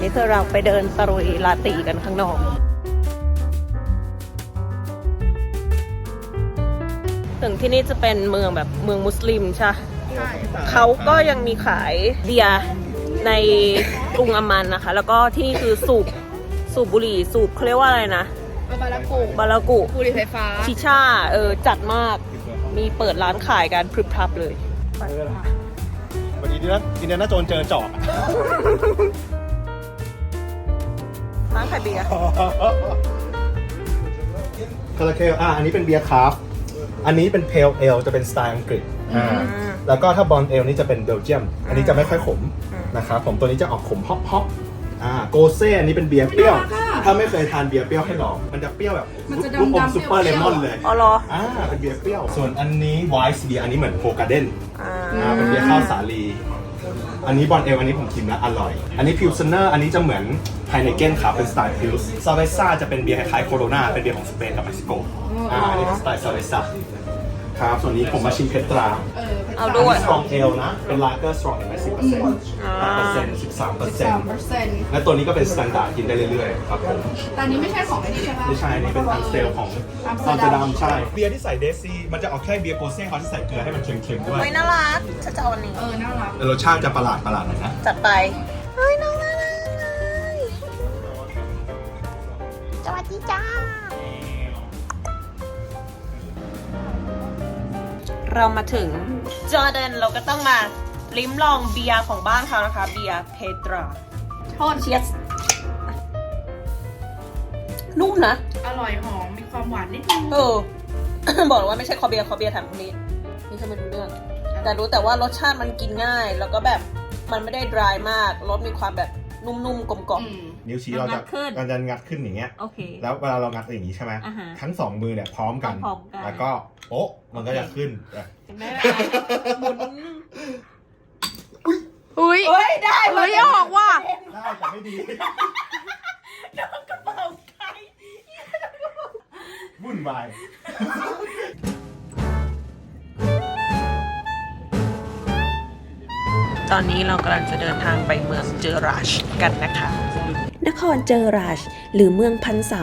นี่คือเราไปเดินตะรุยลาตีกันข้างนอก ถึงที่นี่จะเป็นเมืองแบบเมืองมุสลิมใช่ปะเขาก็ยังมีขายเบียร์ในกรุงอามันนะคะ แล้วก็ที่นี่คือสูบสูบบุหรี่สูบเขาเรียกว่าอะไรนะ บารากูบาลากุบุหรี่ไฟฟ้า ชิช่า เออ จัดมาก มีเปิดร้านขายกันพรึบพรับเลยวันนี้นะอินเดียนาโจนเจอจอก ร้านขายเบียร์ คาราเคลอะอันนี้เป็นเบียร์คราฟต์อันนี้เป็นเพลเอลจะเป็นสไตล์อังกฤษอ่าแล้วก็ถ้าบอลเอลนี่จะเป็นเบลเยียม อันนี้จะไม่ค่อยขมนะครับผมตัวนี้จะออกขมฮอปฮอปอ่าโกเซ่อันนี้เป็นเบียร์เปรี้ยว ถ้าไม่เคยทานเบียร์เปรี้ยวให้ลองมันจะเปรี้ยวแบบมันจะลูกอมดำๆซุปเปอร์เลมอนเลยอ๋อเหรออ่าเป็นเบียร์เปรี้ยว ส่วนอันนี้ไวส์เบียร์อันนี้เหมือนโฟกาเดนอ่า อ่าเป็นเบียร์ข้าวสาลี อันนี้บอลเอลอันนี้ผมชิมแล้วอร่อย อันนี้พิวเซเนอร์อันนี้จะเหมือนไฮเนเกนครับเป็นสไตล์พิวส์ซาเวซ่าจะเป็นเบียร์คล้ายๆโคโรนาเป็นเบียร์ของสเปนกับเม็กซิโกอ่าอันนี้เป็นสไตล์ซาเวซ่า ครับ ส่วนนี้ผมมาชิมเพตราเออเอาด้วย สตรองเอลนะ เป็นลาเกอร์สตรองเห็นไหมสิบเปอร์เซ็นต์แปดเปอร์เซ็นต์สิบสามเปอร์เซ็นสามต์เปอร์เซ็นต์และตัวนี้ก็เป็นสแตนดาร์ดกินได้เรื่อยๆ ครับผมแต่อันนี้ไม่ใช่ของไอ้นี่ใช่ปะ ไม่ใช่อันนี้เป็นอันเซลของอัอัมมสสเตเตออร์ร์ดัดัมมใช่ เบียร์ที่ใส่เดซี่มันจะออกแค่เบียร์โกเซ่เขาที่ใส่เกลือให้มันเค็มๆด้วยเฮ้ยน่ารักฉันจะเอาอันนี้ เออ น่ารัก แต่รสชาติจะประหลาดประหลาดหน่อยนะ จัดไป เฮ้ยน้องน่า เรามาถึงจอร์แดนเราก็ต้องมาลิ้มลองเบียร์ของบ้านเขานะคะ เบียร์เพตราโทษเชียสนุ่มนะ อร่อยหอม มีความหวานนิดนึงเออ บอกเลยว่าไม่ใช่คอเบียร์คอเบียร์ถามคนนี้ นี่ฉันไม่รู้เรื่อง แต่รู้แต่ว่ารสชาติมันกินง่าย แล้วก็แบบมันไม่ได้ดรายมาก รสมีความแบบนุ่มๆกลมอืม นิ้วชี้เรางัจะดขึ้น เราจะงัดขึ้นอย่างเงี้ยๆโอเค แล้วเวลาเรางัดอย่างนี้ใช่ไหมอ่าฮะทั้งสองมือเนี่ยพร้อมกัน พร้อมกันแล้วก็โป๊ะมันก็จะขึ้นอะเห็นไหมหมุนอุ้ย เฮ้ยได้เฮ้ยออกว่ะ ได้แต่ไม่ดีกระเป๋าไก่วุ่นวายตอนนี้เรากำลังจะเดินทางไปเมืองเจอราชกันนะคะน ครเจอราช หรือเมืองพันเสา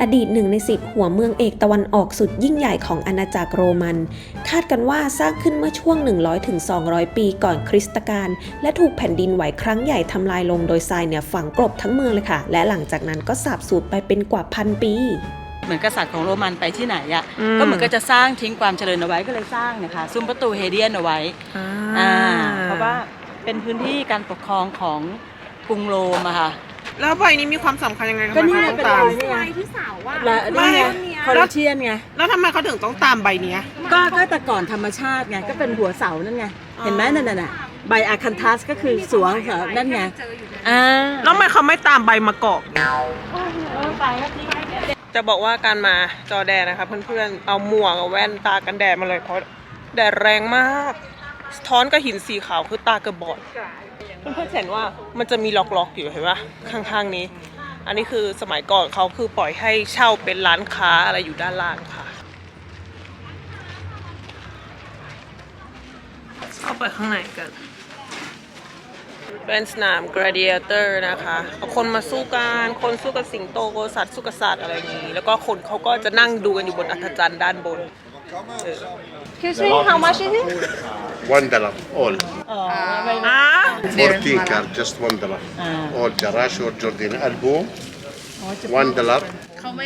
อดีตหนึ่งในสิบหัวเมืองเอกตะวันออกสุดยิ่งใหญ่ของอาณาจักรโรมัน คาดกันว่าสร้างขึ้นเมื่อช่วง 100-200 ปีก่อนคริสตกาลและถูกแผ่นดินไหวครั้งใหญ่ทำลายลงโดยทรายเนี่ยฝังกลบทั้งเมืองเลยค่ะ และหลังจากนั้นก็สาบสูญไปเป็นกว่าพันปีเหมือนกษัตริย์ของโรมันไปที่ไหนอะอืมก็เหมือนก็จะสร้างทิ้งความเจริญเอาไว้ก็เลยสร้างเนะคะซุ้มประตูเฮเดียนเอาไว้อ่าเพราะว่าเป็นพื้นที่การปกครองของกรุงโรมอะค่ะ แล้วใบนี้มีความสำคัญยังไงก็นี่ไงทำไมเป็นเขารต้องอยตามนี่ไง ที่เสาว่ะและนี่ไงคอร์เทียนไง แล้วทำไมเขาถึงต้องตามใบเนี้ย ก็ก็แต่ก่อนธรรมชาติไง ก็เป็นหัวเสานั่นไง เห็นไหมนั่นน่ะใบอาคันทัสก็คือสวงเสานั่นไงอ่าแล้วทำไมเขาไม่ตามใบมะกอก จะบอกว่าการมาจอร์แดนนะคะเพื่อนๆ เอาหมวกเอาแว่นตากันแดดมาเลยเพราะแดดแรงมาก สะท้อนกับหินสีขาวคือตากือบอดเพื่อนๆเห็นว่ามันจะมีล็อกๆอยู่เห็นปะข้างๆนี้ อันนี้คือสมัยก่อนเขาคือปล่อยให้เช่าเป็นร้านค้าอะไรอยู่ด้านล่างค่ะเข้าไปข้างในกันเป็นสนาม gladiator นะคะเอาคนมาสู้กันคนสู้กับสิงโตกสัตว์สู้กับสัตว์อะไรอย่างนี้ แล้วก็คนเขาก็จะนั่งดูกันอยู่บนอัธจันทร์ด้านบนเออ Excuse me, how much is it? One dollar, all. Oh, ah, 14 car, just one dollar. Ah. All Jarash or Jordan album. Oh, one dollar.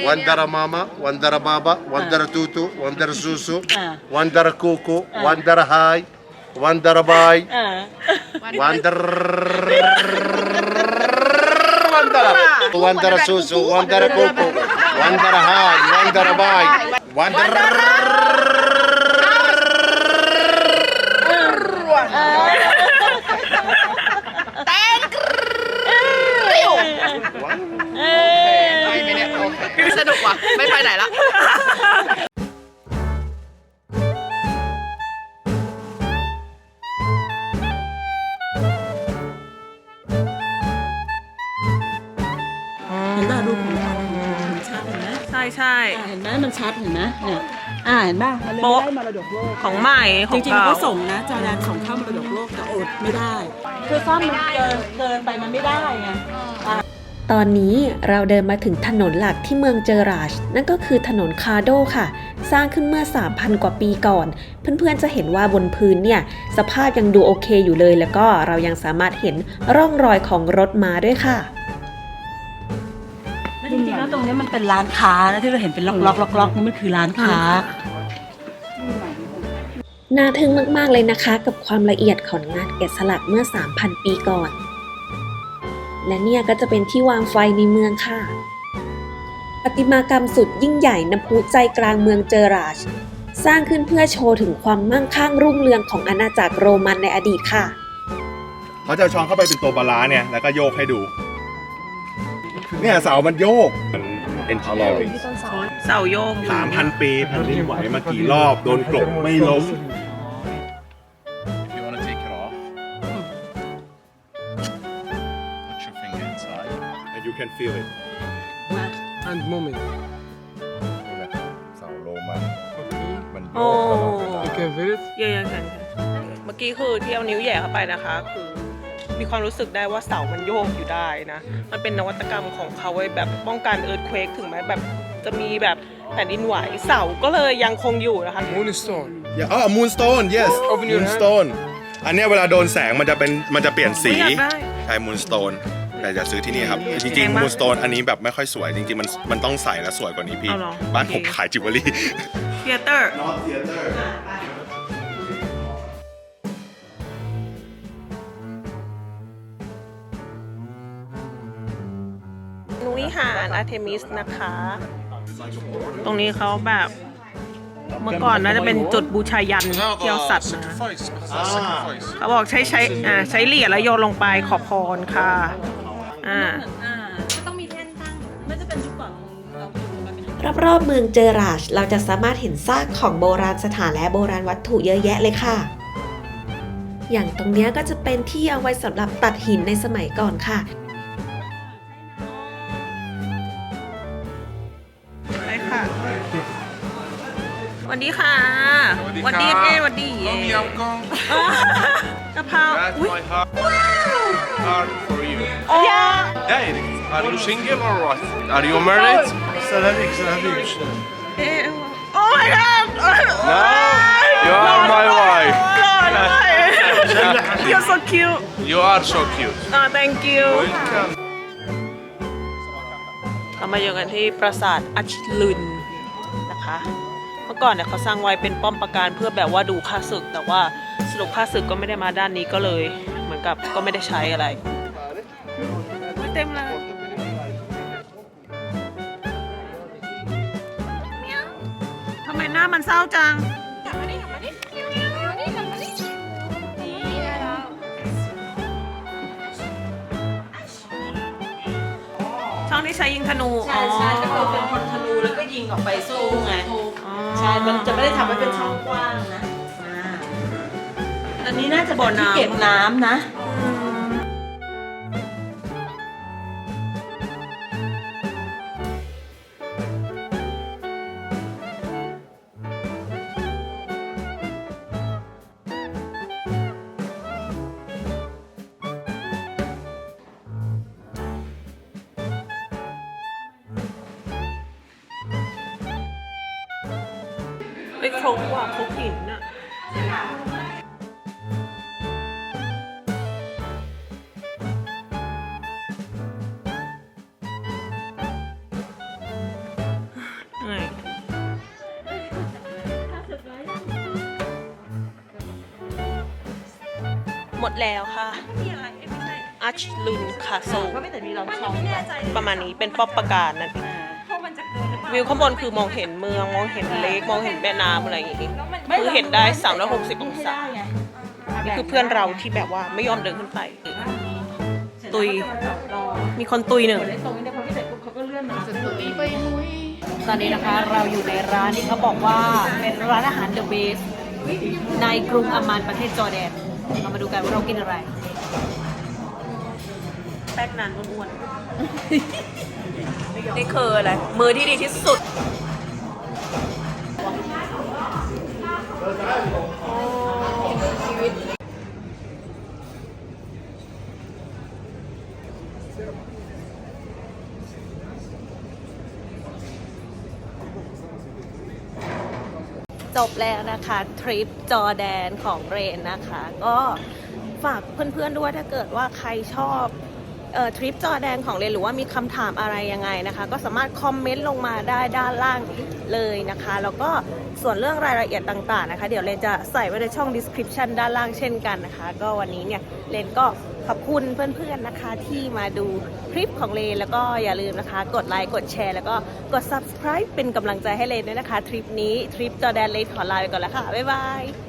One dollar mama, one dollar baba, one ah. dollar tutu, one dollar susu, ah. one dollar coco, one dollar high, one dollar bye, one dollar, one dollar, one dollar susu, one dollar coco, one dollar high, one dollar bye, one dollar. เห็นป่ะรูปของเรามันชัดเห็นไหมใช่ใช่ อ่าเห็นไหมมันชัดเห็นไหมเนี่ยอ่าเห็นป่ะมันเลยโป๊ะ ไม่ได้มรดกโลกของใหม่ขจองริงๆเก่าเขาส่งนะจอร์แดนส่งเข้ามรดกโลกแต่อดไม่ได้คือซ่อมมันเกินเกินไปมันไม่ได้ไง ตอนนี้เราเดินมาถึงถนนหลักที่เมืองเจอราช นั่นก็คือถนนคาโดค่ะ สร้างขึ้นเมื่อ 3,000 กว่าปีก่อน เพื่อนๆจะเห็นว่าบนพื้นเนี่ย สภาพยังดูโอเคอยู่เลย แล้วก็เรายังสามารถเห็นร่องรอยของรถม้าด้วยค่ะ ตรงนี้มันเป็นร้านค้านะที่เราเห็นเป็นล็อกล็อกล็อกล็อกนี่มันคือร้านค้า น่าทึ่งมากๆเลยนะคะ กับความละเอียดของงานแกะสลักเมื่อ 3,000 ปีก่อน และเนี่ยก็จะเป็นที่วางไฟในเมืองค่ะประติมากรรมสุดยิ่งใหญ่น้ำพุใจกลางเมืองเจอราช สร้างขึ้นเพื่อโชว์ถึงความมั่งคั่งรุ่งเรืองของอาณาจักรโรมันในอดีตค่ะ เขาจะเอาช้อนเข้าไปเป็นตัวปลาร้าเนี่ย แล้วก็โยกให้ดู เนี่ยเสามันโยกมัน engineering เสาโยกอยู่สามพันปีแผ่นดินไหวมากี่รอบโดนกลบไม่ล้ม If you want to take it off, put your finger inside. and you can feel it and moment. นี่แหละเสาโรมันมันโยโอ้กตลอดเวลา You can feel it? เย่ยังกันเมื่อกี้คือที่เอานิ้วแหย่เข้าไปนะคะ คือ มีความรู้สึกได้ว่าเสามันโยกอยู่ได้นะ มันเป็นนวัตกรรมของเขาไว้แบบป้องกันเอิร์ธเควกถึงแม้แบบจะมีแบบแผ่นดินไหวเสาก็เลยยังคงอยู่นะคะ Moonstone. อ๋อ moonstone yes Open your hand. moonstone อันเนี้ยเวลาโดนแสงมันจะเป็นมันจะเปลี่ยนสีไม่อยากได้ ใช่ moonstone แต่จะซื้อที่นี่ครับจแพริงงๆ มาก moonstone อันนี้แบบไม่ค่อยสวย จริงๆ มันมันต้องใส่แล้วสวยกว่านี้พี่ เอาเหรอบ้านผมโอเค ขายจิวเวลรี่ เทียเตอร์ Not theater วิหารอาร์เทมิสนะคะ ตรงนี้เขาแบบ เมื่อก่อนน่าจะเป็นจุดบูชายันเกี่ยวสัตว์นะ Sacrifice. Sacrifice. เขาบอกใช้ใช้อ่าใช้เหรียญแล้วโยนลงไปขอพรค่ะ อ่าอ่าก็ต้องมีแท่นตั้งไม่จะเป็นยุคก่อนเรามันเป็นรอบๆเมืองเจอราชเราจะสามารถเห็นซากของโบราณสถานและโบราณวัตถุเยอะแยะเลยค่ะ อย่างตรงเนี้ยก็จะเป็นที่เอาไว้สำหรับตัดหินในสมัยก่อนค่ะ สวัสดีเอ้สวัสดีเอ้ Tom Yum Kong. กะเพรา That's อุ้ย my heart. Heart for you. โอ้ Hey, are you single or what? Are you married? เอ้โอ้ my god No, you are my wife. You're so cute You are so cute. oh thank you Welcome. เรามาอยู่กันที่ปราสาทอัชลุนนะคะ เมื่อก่อนเนี่ยเขาสร้างไว้เป็นป้อมปราการเพื่อแบบว่าดูค่าศึก แต่ว่าสรุปค่าศึกก็ไม่ได้มาด้านนี้ก็เลย เหมือนกับก็ไม่ได้ใช้อะไรอุ๊ยเต็มเลยทำไมหน้ามันเศร้าจังช่องที่ใช้ยิงธนูใช่ใช่ก็คือเป็นคนธนูแล้วก็ยิงออกไปสู้ไงอ๋อ ใช่ มันจะไม่ได้ทำให้เป็นช่องกว้างนะอ่าอันนี้น่าจะเป็นที่เก็บน้ำนะ ไม่ครบว่ะครบหินอะเหนื่อยหมดแล้วค่ะอาร์ชลุนคาโซก็ไม่แต่มีเราช่องประมาณนี้เป็นป๊อปประการนั่นเอง วิวข้างบนคือมองเห็นเมืองมองเห็นเลกมองเห็นแม่น้ำอะไรอย่างงี้คือเห็นได้ 360 องศา นี่คือเพื่อนเราที่แบบว่าไม่ยอมเดินขึ้นไป ตุย มีคนตุยหนึ่งตรงนี้เนี่ยพอพี่เสร็จปุ๊บเขาก็เลื่อนมาตอนนี้นะคะเราอยู่ในร้านที่เขาบอกว่าเป็นร้านอาหารเดอะเบสในกรุงอามันประเทศจอร์แดน เรามาดูกันว่าเรากินอะไร แป้งนานอ้วนๆ นี่คืออะไร มือที่ดีที่สุดจบแล้วนะคะ ทริปจอแดนของเรนนะคะ ก็ฝากเพื่อนๆด้วยถ้าเกิดว่าใครชอบ ทริปจอแดนของเรนหรือว่ามีคำถามอะไรยังไงนะคะ ก็สามารถคอมเมนต์ลงมาได้ด้านล่างเลยนะคะ แล้วก็ส่วนเรื่องรายละเอียดต่างๆนะคะ เดี๋ยวเรนจะใส่ไว้ในช่อง description ด้านล่างเช่นกันนะคะ ก็วันนี้เนี่ยเรนก็ขอบคุณเพื่อนๆนะคะที่มาดูคลิปของเรนแล้วก็อย่าลืมนะคะ กดไลค์กดแชร์ แล้วก็กด subscribe เป็นกำลังใจให้เรนด้วยนะคะ ทริปนี้ ทริปจอแดนเรนขอลาไปก่อนแล้วค่ะ บ๊ายบาย